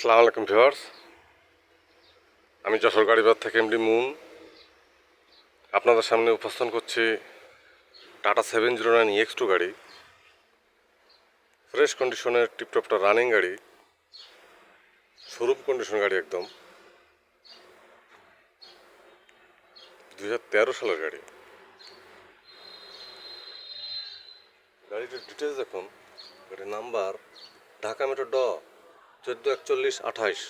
আসসালামু আলাইকুম ভিউয়ার্স। আমি যশোর গাড়িবাদ থেকে এমডি মুন। আপনাদের সামনে উপস্থাপন করছি Tata seven zero nine X two গাড়ি। ফ্রেশ কন্ডিশনের টিপটপটা রানিং গাড়ি। শোরুম কন্ডিশন গাড়ি একদম। দুই হাজার তেরো সালের গাড়ি। গাড়িটির ডিটেলস দেখুন। গাড়ির নাম্বার ঢাকা মেট্রো ড। চোদ্দ, একচল্লিশ, আঠাইশ।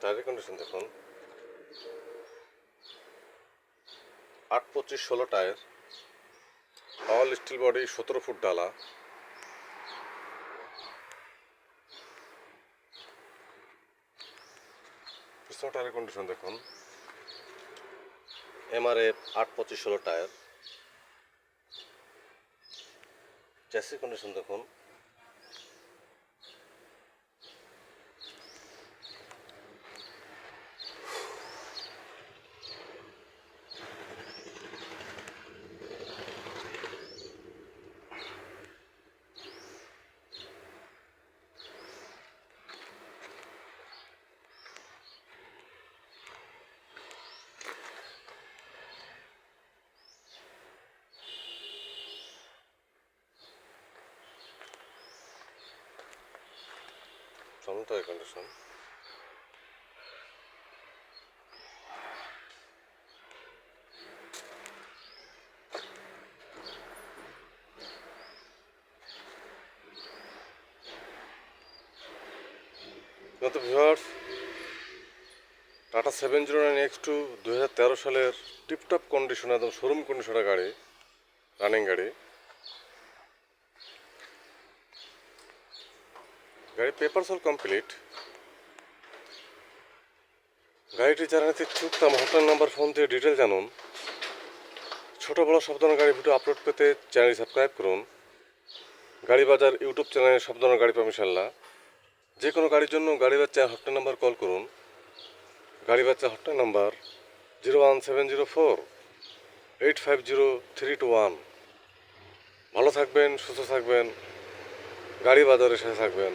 টায়ারের কন্ডিশন দেখুন। আট, পঁচিশ, ষোলো টায়ার অল স্টিল বডি সতেরো ফুট ডালা। পিছনে টায়ারের কন্ডিশন দেখুন। এমআরএফ আট পঁচিশ ষোলো টায়ার। চ্যাসি কন্ডিশন দেখুন। কন্ডিশন তো viewers Tata seven zero nine X two দু হাজার তেরো সালের টিপটপ কন্ডিশন একদম শোরুম কন্ডিশনের গাড়ি রানিং গাড়ি। গাড়ি পেপার সল কমপ্লিট গাড়িটি যারা নিতে ইচ্ছুক, তার হোটেল নাম্বার ফোন দিয়ে ডিটেল জানুন। ছোটো বড় সব ধরনের গাড়ি ভিডিও আপলোড পেতে চ্যানেল সাবস্ক্রাইব করুন। গাড়ি বাজার ইউটিউব চ্যানেলে সব ধরনের গাড়ি পাবেন ইনশাল্লাহ যে কোনো গাড়ির জন্য গাড়ি বাচ্চা হটলাইন নাম্বার কল করুন। গাড়ি বাচ্চা hotline number zero one seven zero four eight five zero three two one ভালো থাকবেন, সুস্থ থাকবেন। গাড়ি বাজারের সাথে থাকবেন।